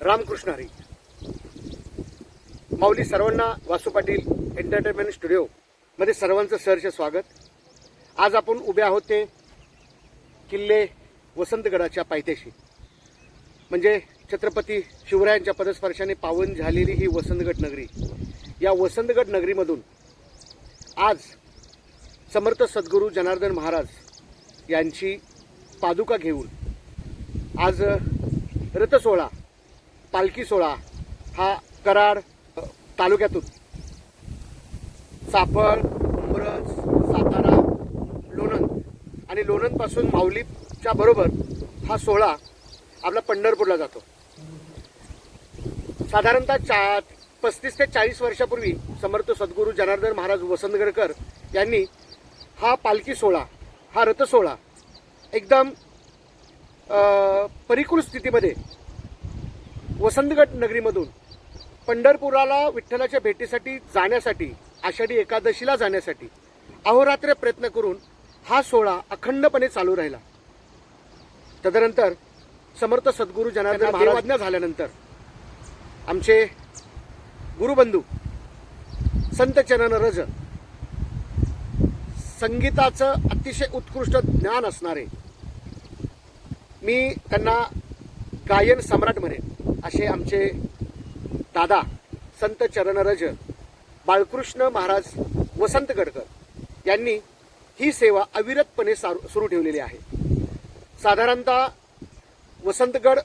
रामकृष्ण हरी. माऊली सर्वांना वासू Patil entertainment studio मध्ये सर्वांचं सहर्ष स्वागत. आज आपण उभे आहोत ते किल्ले वसंतगडाच्या पायथ्याशी. म्हणजे छत्रपती शिवरायांच्या पदस्पर्शाने पावन झालेली ही वसंतगड नगरी. या वसंतगड नगरीमधून आज समर्थ सद्गुरू जनार्दन महाराज यांची पादुका घेऊन आज रथसोहळा पालखी सोहळा हा कराड तालुक्यातून. सापळ उंबरज सातारा लोणंद. आणि लोणंदपासून माऊलीच्या बरोबर हा सोहळा आपला पंढरपूरला जातो. साधारणतः चा पस्तीस ते चाळीस वर्षापूर्वी समर्थ सद्गुरू जनार्दन महाराज वसंतगडकर यांनी हा पालखी सोहळा हा रथसोहळा एकदम अ, परिकुल स्थितीमध्ये वसंतगड नगरीमधून पंढरपुराला विठ्ठलाच्या भेटीसाठी जाण्यासाठी आषाढी एकादशीला जाण्यासाठी अहोरात्र प्रयत्न करून हा सोहळा अखंडपणे चालू राहिला. तदनंतर समर्थ सद्गुरू जनार्दन महाराज्ञा झाल्यानंतर आमचे गुरुबंधू संत चरण रज संगीताचं अतिशय उत्कृष्ट ज्ञान असणारे मी त्यांना गायन सम्राट म्हणेन. असे आमचे दादा संत चरणरज बाळकृष्ण महाराज वसंत गडकर यांनी ही सेवा अविरतपणे सारू सुरू ठेवलेली आहे. साधारणतः वसंतगड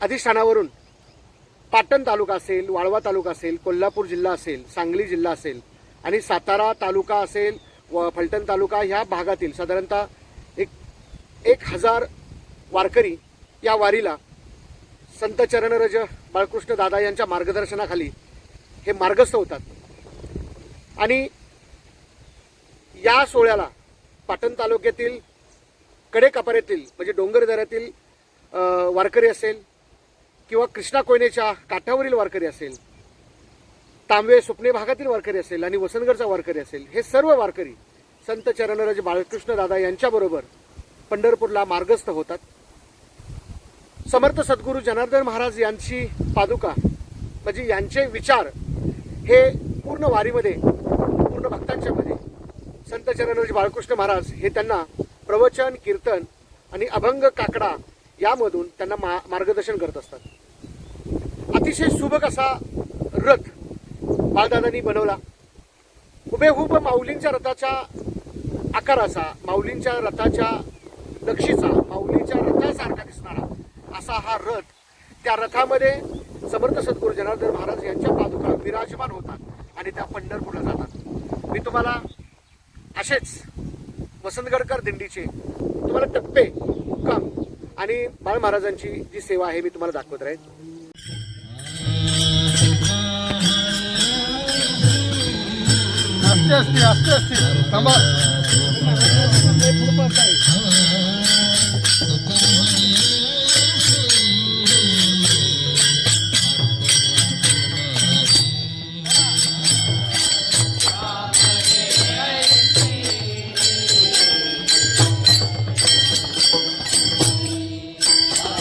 अधिष्ठानावरून पाटण तालुका असेल वाळवा तालुका असेल कोल्हापूर जिल्हा असेल सांगली जिल्हा असेल आणि सातारा तालुका असेल व फलटण तालुका ह्या भागातील साधारणतः एक एक हजार वारकरी या वारीला संत चरणरज बाळकृष्ण दादा यांच्या मार्गदर्शनाखाली हे मार्गस्थ होतात. आणि या सोहळ्याला पाटण तालुक्यातील कडेकापाऱ्यातील म्हणजे डोंगर दऱ्यातील वारकरी असेल किंवा कृष्णा कोयनेच्या काठावरील वारकरी असेल तांबे सुपणे भागातील वारकरी असेल आणि वसनगडचा वारकरी असेल हे सर्व वारकरी संत चरणराज बाळकृष्ण दादा यांच्याबरोबर पंढरपूरला मार्गस्थ होतात. समर्थ सद्गुरू जनार्दन महाराज यांची पादुका म्हणजे यांचे विचार हे पूर्ण वारीमध्ये पूर्ण भक्तांच्यामध्ये संत चरणराज बाळकृष्ण महाराज हे त्यांना प्रवचन कीर्तन आणि अभंग काकडा यामधून त्यांना मा मार्गदर्शन करत असतात. अतिशय सुबक असा रथ बाळदादांनी बनवला. हुबेहूब माऊलींच्या रथाच्या आकाराचा माऊलींच्या रथाच्या नक्षीचा माऊलीच्या रथासारखा दिसणारा. असा हा रथ त्या रथामध्ये समर्थ सद्गुरू जनार्दन महाराज यांच्या पादुका विराजमान होतात आणि त्या पंढरपूरला जातात. मी तुम्हाला असेच वसंतगडकर दिंडीचे तुम्हाला टप्पे मुक्काम आणि बाळ महाराजांची जी सेवा आहे मी तुम्हाला दाखवत राहील असते असते असते असते. थांबा.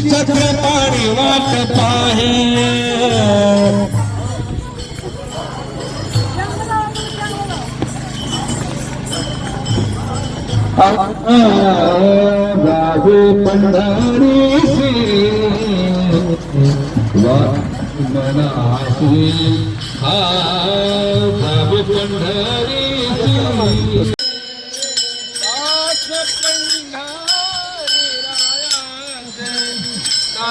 छत्रपाणी वाट पाहे राजे पंढरीसी मनासी हा राजे पंढरीसी दास पंढरी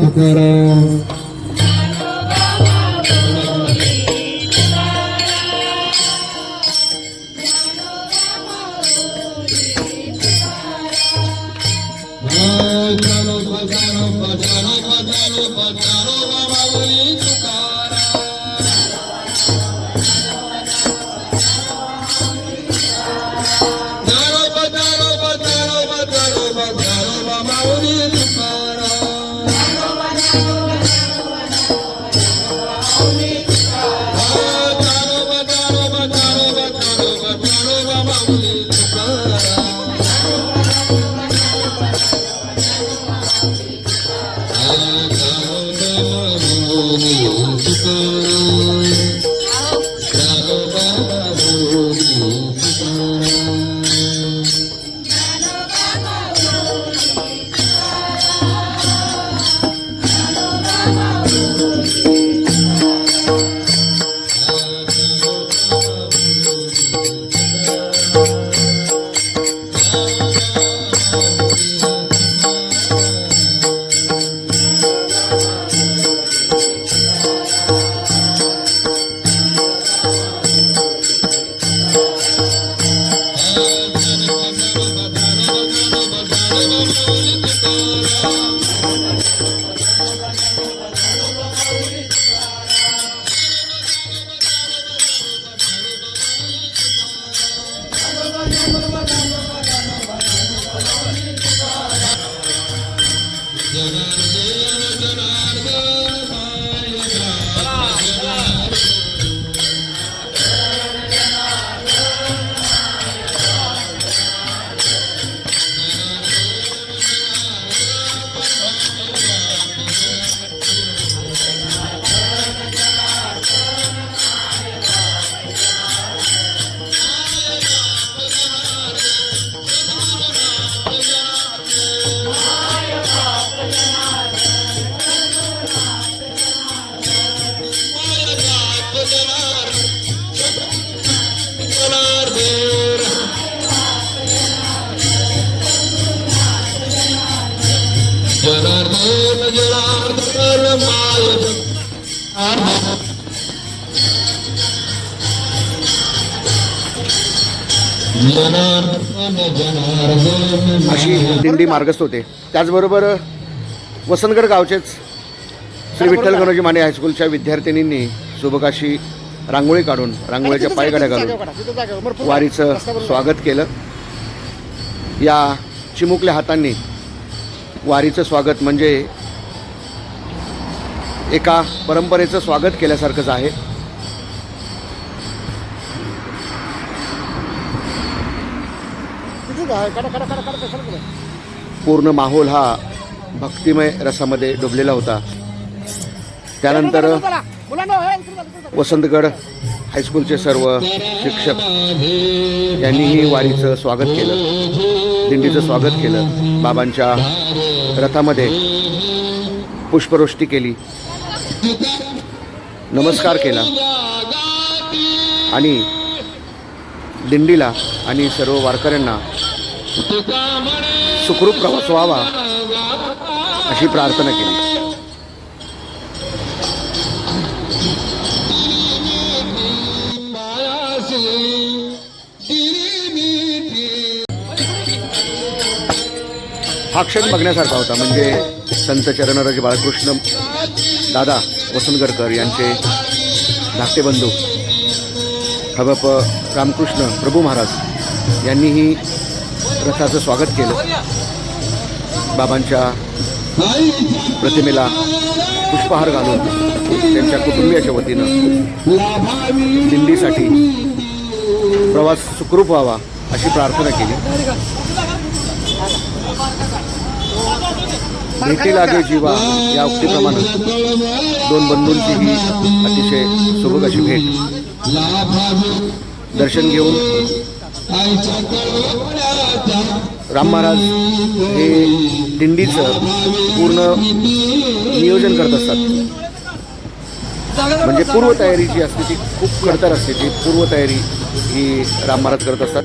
તુકારામ जनार्दन अशी दिंडी मार्गस्थ होते. त्याचबरोबर वसंतगड गावचेच श्री विठ्ठल गणोजी माने हायस्कूलच्या विद्यार्थिनींनी सुबकाशी रांगोळी काढून रांगोळीच्या पायगड्या घालून वारीचं स्वागत केलं. या चिमुकल्या हातांनी वारीचं स्वागत म्हणजे एका परंपरेचं स्वागत केल्यासारखंच आहे. पूर्ण माहोल हा भक्तिमय रसामध्ये डुबलेला होता. त्यानंतर वसंतगड हायस्कूलचे सर्व शिक्षक यांनीही वारीचं स्वागत केलं. दिंडीचं स्वागत केलं. बाबांच्या रथामध्ये पुष्पवृष्टी केली. नमस्कार केला. आणि दिंडीला आणि सर्व वारकऱ्यांना सुखरूप प्रवास व्हावा अशी प्रार्थना केली. हा क्षण बघण्यासारखा होता. म्हणजे संत चरणराज बाळकृष्ण दादा वसंतगडकर यांचे धाकटे बंधू हबप रामकृष्ण प्रभू महाराज यांनीही रथाचं स्वागत केलं. बाबांच्या प्रतिमेला पुष्पहार घालून त्यांच्या कुटुंबियाच्या वतीनं दिंडीसाठी प्रवास सुखरूप व्हावा अशी प्रार्थना केली. भेटी लागे जीवा या उक्तीप्रमाणे. दोन बंधूंची ही अतिशय सुबक अशी भेट. दर्शन घेऊन राम महाराज हे दिंडीचं पूर्ण नियोजन करत असतात. म्हणजे पूर्वतयारी जी असते ती खूप खडतर असते. ती पूर्वतयारी ही राम महाराज करत असतात.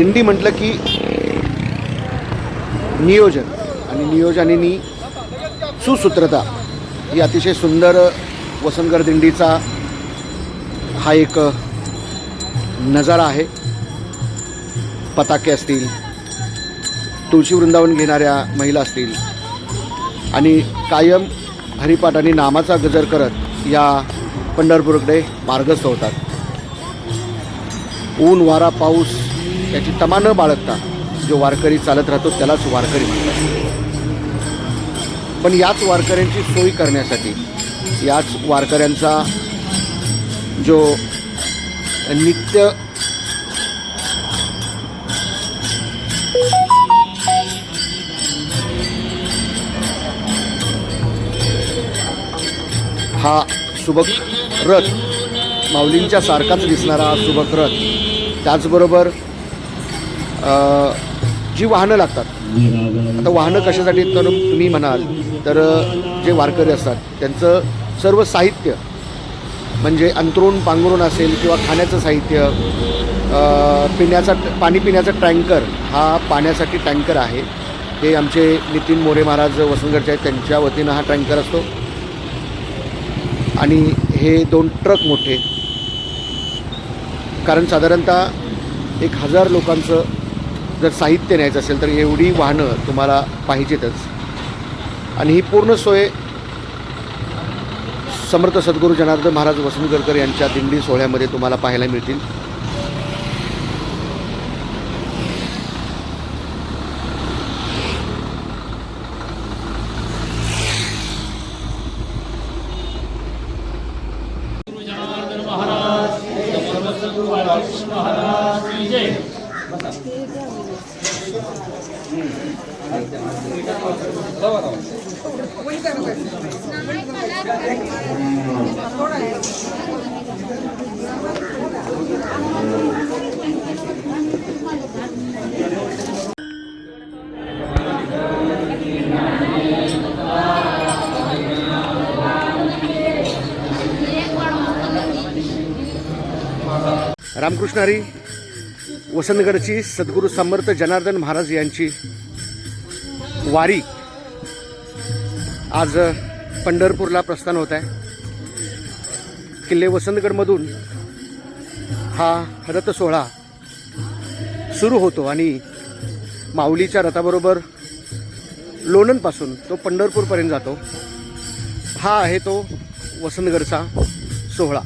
दिंडी म्हटलं की नियोजन आणि नियोजनाने सुसूत्रता ही अतिशय सुंदर वसंतगड दिंडीचा हा एक नजारा आहे. पताके असतील तुळशी वृंदावन घेणाऱ्या महिला असतील आणि कायम हरिपाठ आणि नामाचा गजर करत या पंढरपूरकडे मार्गस्थ होतात. ऊन वारा पाऊस त्याची तमा न बाळगता जो वारकरी चालत राहतो त्यालाच वारकरी म्हणतात. पण याच वारकऱ्यांची सोय करण्यासाठी याच वारकऱ्यांचा जो नित्य हा सुबक रथ माऊलींच्या सारखाच दिसणारा हा सुबक रथ. त्याचबरोबर जी वाहनं लागतात. आता वाहनं कशासाठी तर तुम्ही म्हणाल तर जे वारकरी असतात त्यांचं सर्व साहित्य म्हणजे अंतरून पांघरून असेल किंवा खाण्याचं साहित्य पिण्याचा पाणी पिण्याचा टँकर हा पाण्यासाठी टँकर आहे. हे आमचे नितीन मोरे महाराज वसंतगडचे आहेत त्यांच्या वतीनं हा टँकर असतो. आणि हे दोन ट्रक मोठे. कारण साधारणतः एक हजार लोकांचं जर साहित्य न्यायचं असेल तर एवढी वाहनं तुम्हाला पाहिजेतच. आणि ही पूर्ण सोय समर्थ सद्गुरू जनार्दन महाराज वसंतगडकर यांच्या दिंडी सोहळ्यामध्ये तुम्हाला पाहायला मिळतील. रामकृष्णारी वसंतगडची सद्गुरू समर्थ जनार्दन महाराज यांची वारी आज पंढरपूरला प्रस्थान होत आहे. किल्ले वसंतगडमधून हा रथ सोहळा सुरू होतो आणि माऊलीच्या रथाबरोबर लोणंदपासून तो पंढरपूरपर्यंत जातो. हा आहे तो वसंतगडचा सोहळा.